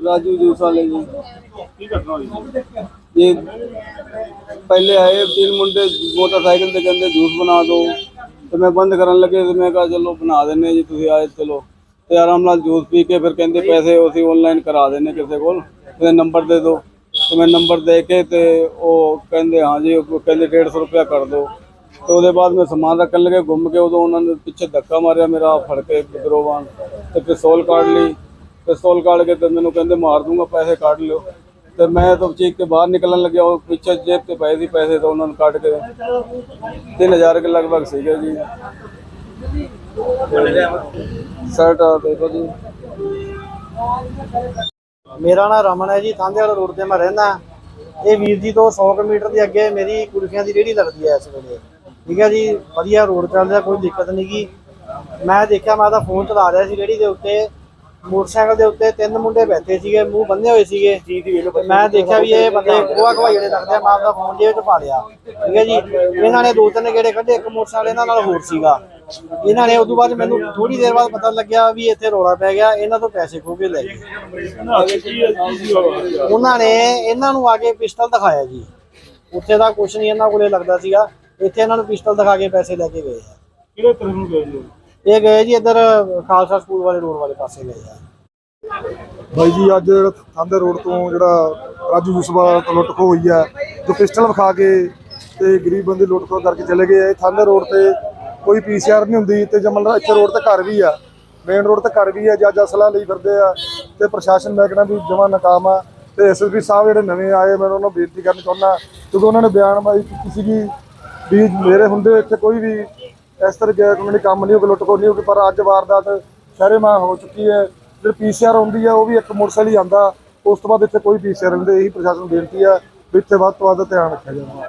Raju juice ਵਾਲੇ ਜੀ। ਕੀ ਘਟਨਾ ਹੋਈ ਇਹ ਪਹਿਲੇ ਆਏ ਤਿੰਨ ਮੁੰਡੇ ਮੋਟਰਸਾਈਕਲ ਤੇ ਕਹਿੰਦੇ ਜੂਸ ਬਣਾ ਦਿਓ ਤੇ ਮੈਂ ਬੰਦ ਕਰਨ ਲੱਗੇ ਤੇ ਮੈਂ ਕਿਹਾ ਚਲੋ ਬਣਾ ਦਿੰਨੇ ਜੀ ਤੁਸੀਂ ਆਏ ਚਲੋ। ਤੇ ਆਰਾਮ ਨਾਲ ਜੂਸ ਪੀ ਕੇ ਫਿਰ ਕਹਿੰਦੇ ਪੈਸੇ ਅਸੀਂ ਆਨਲਾਈਨ ਕਰਾ ਦਿੰਨੇ ਕਿਸੇ ਕੋਲ। ਤੇ ਨੰਬਰ ਦੇ ਦਿਓ ਤੇ ਮੈਂ ਨੰਬਰ ਦੇ ਕੇ ਤੇ ਉਹ ਕਹਿੰਦੇ ਹਾਂ ਜੀ ਕਹਿੰਦੇ 150 ਰੁਪਇਆ ਕਰ ਦਿਓ ਤੇ ਉਹਦੇ ਬਾਅਦ ਮੈਂ ਸਮਾਨ ਰੱਖਣ ਲੱਗੇ ਘੁੰਮ ਕੇ ਉਦੋਂ ਉਹਨਾਂ ਨੇ ਪਿੱਛੇ ਧੱਕਾ ਮਾਰਿਆ ਮੇਰਾ ਫੜ ਕੇ ਦਰੋਵਾਨ ਤੇ ਪਿਸਤੌਲ ਕਾਢ ਲਈ। ਪਿਸਤੌਲ ਕੱਢ ਕੇ ਤੇ ਮੈਨੂੰ ਕਹਿੰਦੇ ਮਾਰ ਦੂੰਗਾ, ਪੈਸੇ ਕੱਢ ਲਿਓ। ਤੇ ਮੈਂ ਤਾਂ ਚੀਕ ਕੇ ਬਾਹਰ ਨਿਕਲਣ ਲੱਗਿਆ, ਉਹ ਪਿੱਛੇ ਜੇਬ ਤੇ ਪਏ ਸੀ ਪੈਸੇ ਤਾਂ ਉਹਨਾਂ ਨੂੰ ਕੱਢ ਕੇ। 3000 ਕੇ ਲਗਭਗ ਸੀਗੇ ਜੀ। ਸ਼ਰਟ ਦੇਖੋ ਜੀ। ਮੇਰਾ ਨਾਮ ਰਮਨ ਹੈ ਜੀ, ਥਾਂਦੇਵਾਲ ਰੋਡ ਤੇ ਮੈਂ ਰਹਿੰਦਾ। ਇਹ ਵੀਰ ਜੀ ਤੋਂ 100 ਕੁ ਮੀਟਰ ਦੇ ਅੱਗੇ ਮੇਰੀ ਕੁਲਫੀਆਂ ਦੀ ਰੇਹੜੀ ਲੱਗਦੀ ਹੈ ਇਸ ਵੇਲੇ। ਠੀਕ ਹੈ ਜੀ, ਵਧੀਆ ਰੋਡ ਚੱਲਦਾ, ਕੋਈ ਦਿੱਕਤ ਨਹੀਂ ਗੀ ਮੈਂ ਦੇਖਿਆ, ਮੈਂ ਤਾਂ ਫੋਨ ਚਲਾ ਰਿਹਾ ਸੀ ਰੇਹੜੀ ਦੇ ਉੱਤੇ। ਮੋਟਰਸਾਈਕਲ ਦੇ ਉੱਤੇ ਤਿੰਨ ਮੁੰਡੇ ਬੈਠੇ ਸੀਗੇ, ਮੂੰਹ ਬੰਨੇ ਹੋਏ ਸੀਗੇ। ਤੇ ਮੈਂ ਦੇਖਿਆ ਵੀ ਇਹ ਬੰਦੇ ਗੋਆ ਗਵਾਈ ਜਿਹੜੇ ਲੱਗਦੇ ਆ, ਮੈਂ ਆਪਦਾ ਫੋਨ ਜੇਬ 'ਚ ਪਾ ਲਿਆ। ਠੀਕ ਹੈ ਜੀ? ਇਹਨਾਂ ਨੇ ਦੋ ਤਿੰਨ ਗੇੜੇ ਕੱਢੇ, ਇੱਕ ਮੋਟਰਸਾਈਕਲ ਇਹਨਾਂ ਨਾਲ ਹੋਰ ਸੀਗਾ। ਇਹਨਾਂ ਨੇ ਉਦੋਂ ਬਾਅਦ ਮੈਨੂੰ ਥੋੜੀ ਦੇਰ ਬਾਅਦ ਪਤਾ ਲੱਗਿਆ ਵੀ ਇੱਥੇ ਰੋਲਾ ਪੈ ਗਿਆ, ਇਹਨਾਂ ਤੋਂ ਪੈਸੇ ਖੋਹ ਕੇ ਲੈ ਗਏ। ਇਹਨਾਂ ਉਹਨਾਂ ਨੇ ਇਹਨਾਂ ਨੂੰ ਆ ਕੇ ਪਿਸਟਲ ਦਿਖਾਇਆ ਜੀ। ਉੱਥੇ ਦਾ ਕੁਝ ਨਹੀਂ, ਇਹਨਾਂ ਕੋਲੇ ਲੱਗਦਾ ਸੀਗਾ। ਇੱਥੇ ਇਹਨਾਂ ਨੂੰ ਪਿਸਟਲ ਦਿਖਾ ਕੇ ਪੈਸੇ ਲੈ ਕੇ ਗਏ ਆ। ਕਿਹੜੇ ਤਰ੍ਹਾਂ ਨੂੰ ਗਏ ਇਹ ਗਏ ਜੀ ਇੱਧਰ ਖਾਲਸਾ ਸਕੂਲ ਵਾਲੇ ਰੋਡ ਵਾਲੇ ਪਾਸੇ ਗਏ ਆ। ਬਾਈ ਜੀ, ਅੱਜ ਜਿਹੜਾ ਥਾਂਦੇ ਰੋਡ ਤੋਂ ਜਿਹੜਾ ਰਾਜੂ ਜੁਸਵਾ ਤੋਂ ਲੁੱਟ ਖੋਹ ਹੋਈ ਹੈ ਜੋ ਪਿਸਟਲ ਵਿਖਾ ਕੇ ਤੇ ਗਰੀਬ ਬੰਦੇ ਲੁੱਟ ਖੋਹ ਕਰਕੇ ਚਲੇ ਗਏ ਆ। ਇਹ ਥਾਂਦੇ ਰੋਡ ਤੇ ਕੋਈ ਪੀਸੀਆਰ ਨਹੀਂ ਹੁੰਦੀ ਤੇ ਜਮਲ ਇੱਥੇ ਰੋਡ ਤੇ ਘਰ ਵੀ ਆ। ਮੇਨ ਰੋਡ ਤੇ ਘਰ ਵੀ ਆ, ਜੱਜ ਅਸਲਾ ਲਈ ਫਿਰਦੇ ਆ ਤੇ ਪ੍ਰਸ਼ਾਸਨ ਮੈਂ ਕਹਿੰਦਾ ਵੀ ਜਮਾ ਨਾਕਾਮ ਆ। ਤੇ ਐਸਐਸਪੀ ਸਾਹਿਬ ਜਿਹੜੇ ਨਵੇਂ ਆਏ, ਮੈਂ ਉਹਨਾਂ ਨੂੰ ਬੇਨਤੀ ਕਰਨੀ ਚਾਹੁੰਦਾ, ਕਿਉਂਕਿ ਉਹਨਾਂ ਨੇ ਬਿਆਨਬਾਜ਼ੀ ਕੀਤੀ ਸੀਗੀ ਵੀ ਮੇਰੇ ਹੁੰਦੇ ਇੱਥੇ ਕੋਈ ਵੀ ਇਸ ਤਰ੍ਹਾਂ ਕਮਿਊਨਿਟੀ ਕੰਮ ਨਹੀਂ ਹੋਊਗਾ, ਲੁੱਟ ਖੋਹ ਨਹੀਂ ਹੋਊਗੀ, ਪਰ ਅੱਜ ਵਾਰਦਾਤ ਸ਼ਹਿਰੇਮਾਂ ਹੋ ਚੁੱਕੀ ਹੈ। ਜਿਹੜੀ ਪੀਸੀਆਰ ਹੁੰਦੀ ਹੈ, ਉਹ ਵੀ ਇੱਕ ਮੋਟਰਸਾਈਕਲ ਹੀ ਆਂਦਾ ਉਸ ਤੋਂ ਬਾਅਦ ਇੱਥੇ ਕੋਈ ਪੀਸੀਆਰ ਨਹੀਂ ਇਹੀ ਪ੍ਰਸ਼ਾਸਨ ਨੂੰ ਬੇਨਤੀ ਹੈ ਵੀ ਇੱਥੇ ਵੱਧ ਤੋਂ ਵੱਧ ਧਿਆਨ ਰੱਖਿਆ ਜਾਵੇ।